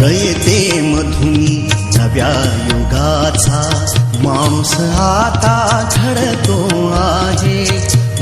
रयते मधुनी नव्या युगाचा माणूस आता घडतो आहे.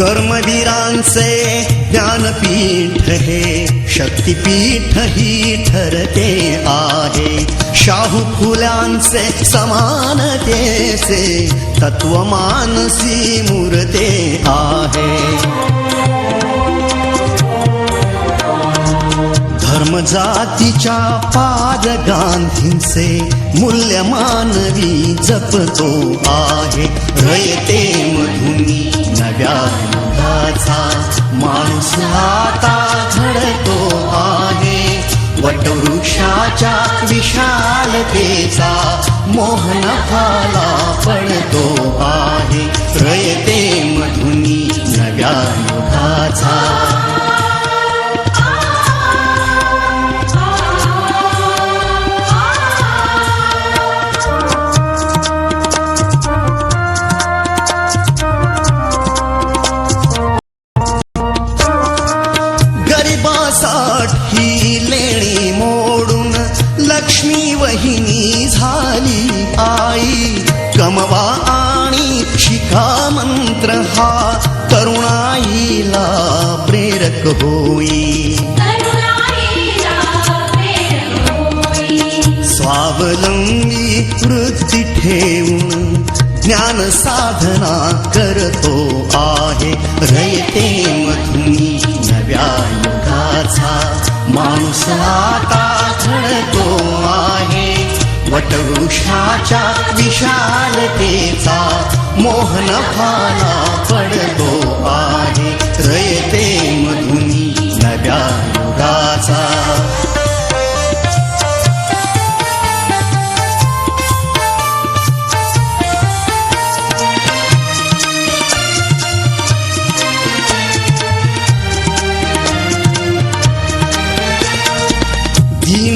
कर्मवीरांचे ज्ञानपीठ हे शक्तीपीठ ही ठरते आहे. शाहू फुल्यांचे समानतेचे तत्वमानसी मूर्ते आहे. धर्म जातीच्या पाद गांधींचे मूल्य मानवी जपतो आहे. रयते मधुनी नव्या युगाचा माणूस आता घडतो आहे. वटवृक्षाच्या विशालतेचा मोहन फाला पडतो आहे. रयते मधुनी नव्या युगाचा करुणाईला प्रेरक होई स्वावलंबी वृत्ती ठेवून ज्ञान साधना करतो आहे रयते मधुनी नव्या युगाचा माणूस आता घडतो आहे वटवृक्षाच्या विशालतेचा मोहन फाला पडतो आहे. रयते मधुनी नव्या युगाचा.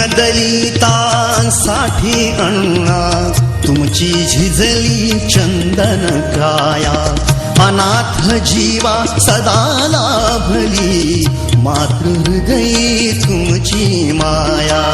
दलितांसाठी अण्णा तुमची झिजली चंदन काया अनाथ जीवा सदा लाभली मातृहृदयी तुमची माया.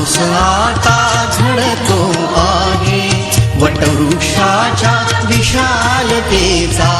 युगाचा माणूस आता घडतो आहे. वटवृक्षाच्या विशालतेचा